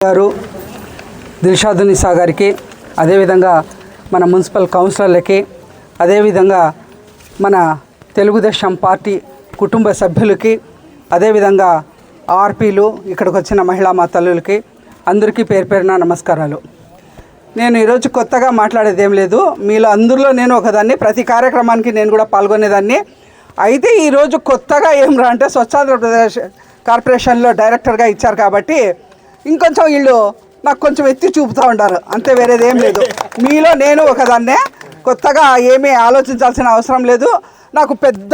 గారు దిల్షాద్ నిసా గారికి అదేవిధంగా మన మున్సిపల్ కౌన్సిలర్లకి అదేవిధంగా మన తెలుగుదేశం పార్టీ కుటుంబ సభ్యులకి అదేవిధంగా ఆర్పీలు ఇక్కడికి వచ్చిన మహిళా మా తల్లులకి అందరికీ పేరు పేరున నమస్కారాలు. నేను ఈరోజు కొత్తగా మాట్లాడేది ఏం లేదు. మీలో అందులో నేను ఒకదాన్ని ప్రతి కార్యక్రమానికి నేను కూడా పాల్గొనేదాన్ని. అయితే ఈరోజు కొత్తగా ఏం రా అంటే స్వచ్ఛాంధ్రప్రదేశ్ కార్పొరేషన్లో డైరెక్టర్గా ఇచ్చారు కాబట్టి ఇంకొంచెం వీళ్ళు నాకు కొంచెం ఎత్తి చూపుతూ ఉంటారు అంతే వేరేది ఏం లేదు. మీలో నేను ఒకదాన్నే. కొత్తగా ఏమీ ఆలోచించాల్సిన అవసరం లేదు. నాకు పెద్ద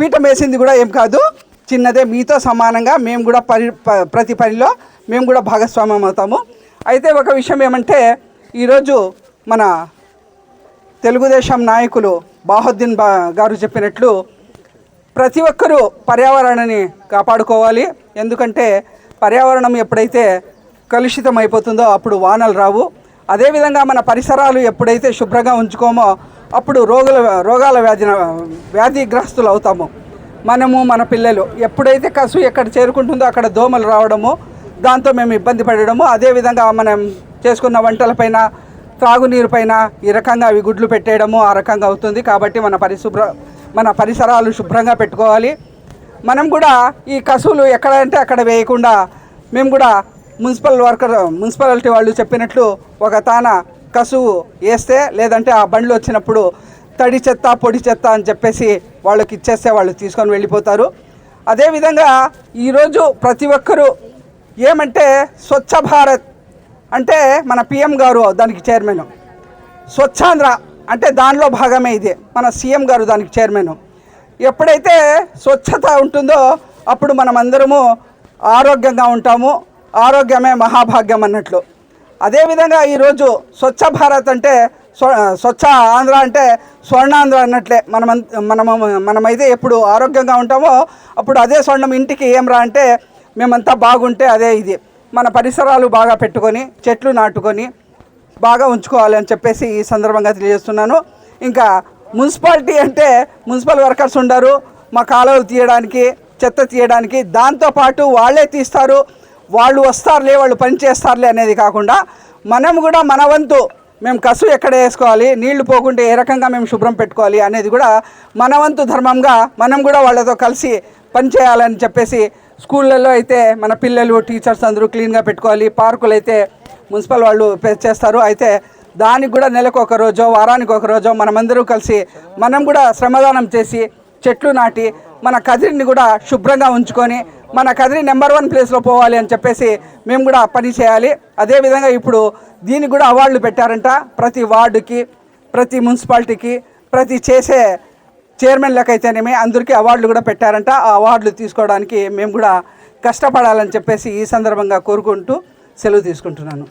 పీఠం వేసింది కూడా ఏం కాదు. చిన్నదే మీతో సమానంగా మేము కూడా పరి ప- ప్రతి పనిలో మేము కూడా భాగస్వామ్యం అవుతాము. అయితే ఒక విషయం ఏమంటే ఈరోజు మన తెలుగుదేశం నాయకులు బాహుద్దీన్ బా గారు చెప్పినట్లు ప్రతి ఒక్కరూ పర్యావరణాన్ని కాపాడుకోవాలి. ఎందుకంటే పర్యావరణం ఎప్పుడైతే కలుషితం అయిపోతుందో అప్పుడు వానలు రావు. అదేవిధంగా మన పరిసరాలు ఎప్పుడైతే శుభ్రంగా ఉంచుకోమో అప్పుడు రోగుల రోగాల వ్యాధి వ్యాధిగ్రస్తులు అవుతాము. మనము మన పిల్లలు ఎప్పుడైతే కసు ఎక్కడ చేరుకుంటుందో అక్కడ దోమలు రావడము దాంతో మేము ఇబ్బంది పడడము. అదేవిధంగా మనం చేసుకున్న వంటలపైన త్రాగునీరు పైన ఈ రకంగా అవి గుడ్లు పెట్టేయడము ఆ రకంగా అవుతుంది. కాబట్టి మన పరిశుభ్ర మన పరిసరాలు శుభ్రంగా పెట్టుకోవాలి. మనం కూడా ఈ కసువులు ఎక్కడంటే అక్కడ వేయకుండా మేము కూడా మున్సిపల్ వర్కర్ మున్సిపాలిటీ వాళ్ళు చెప్పినట్లు ఒక తాన కసువు వేస్తే లేదంటే ఆ బండ్లు వచ్చినప్పుడు తడి చెత్త పొడి చెత్త అని చెప్పేసి వాళ్ళకి ఇచ్చేస్తే వాళ్ళు తీసుకొని వెళ్ళిపోతారు. అదేవిధంగా ఈరోజు ప్రతి ఒక్కరూ ఏమంటే స్వచ్ఛ భారత్ అంటే మన పిఎం గారు దానికి చైర్మన్. స్వచ్ఛాంధ్ర అంటే దానిలో భాగమే ఇది. మన సీఎం గారు దానికి చైర్మన్. ఎప్పుడైతే స్వచ్ఛత ఉంటుందో అప్పుడు మనం అందరము ఆరోగ్యంగా ఉంటాము. ఆరోగ్యమే మహాభాగ్యం అన్నట్లు. అదేవిధంగా ఈరోజు స్వచ్ఛ భారత్ అంటే స్వచ్ఛ ఆంధ్ర అంటే స్వర్ణాంధ్ర అన్నట్లే. మనం మనము మనమైతే ఎప్పుడు ఆరోగ్యంగా ఉంటామో అప్పుడు అదే స్వర్ణం ఇంటికి ఏం రా అంటే మేమంతా బాగుంటే అదే ఇది. మన పరిసరాలు బాగా పెట్టుకొని చెట్లు నాటుకొని బాగా ఉంచుకోవాలి అని చెప్పేసి ఈ సందర్భంగా తెలియజేస్తున్నాను. ఇంకా మున్సిపాలిటీ అంటే మున్సిపల్ వర్కర్స్ ఉండరు మా కాలువలు తీయడానికి చెత్త తీయడానికి దాంతోపాటు వాళ్ళే తీస్తారు వాళ్ళు వస్తారులే వాళ్ళు పని చేస్తారులే అనేది కాకుండా మనం కూడా మన వంతు మేము కసు ఎక్కడ వేసుకోవాలి నీళ్ళు పోకుంటే ఏ రకంగా మేము శుభ్రం పెట్టుకోవాలి అనేది కూడా మన వంతు ధర్మంగా మనం కూడా వాళ్ళతో కలిసి పని చేయాలని చెప్పేసి స్కూళ్ళల్లో అయితే మన పిల్లలు టీచర్స్ అందరూ క్లీన్గా పెట్టుకోవాలి పార్కులు అయితే మున్సిపల్ వాళ్ళు చేస్తారు. అయితే దానికి కూడా నెలకు ఒక రోజో వారానికి ఒక రోజో మనమందరూ కలిసి మనం కూడా శ్రమదానం చేసి చెట్లు నాటి మన కదిరిని కూడా శుభ్రంగా ఉంచుకొని మన కదిరి నెంబర్ వన్ ప్లేస్లో పోవాలి అని చెప్పేసి మేము కూడా పని చేయాలి. అదేవిధంగా ఇప్పుడు దీనికి కూడా అవార్డులు పెట్టారంట. ప్రతి వార్డుకి ప్రతి మున్సిపాలిటీకి ప్రతి చేసే చైర్మన్లకైతేనేమి అందరికీ అవార్డులు కూడా పెట్టారంట. ఆ అవార్డులు తీసుకోవడానికి మేము కూడా కష్టపడాలని చెప్పేసి ఈ సందర్భంగా కోరుకుంటూ సెలవు తీసుకుంటున్నాను.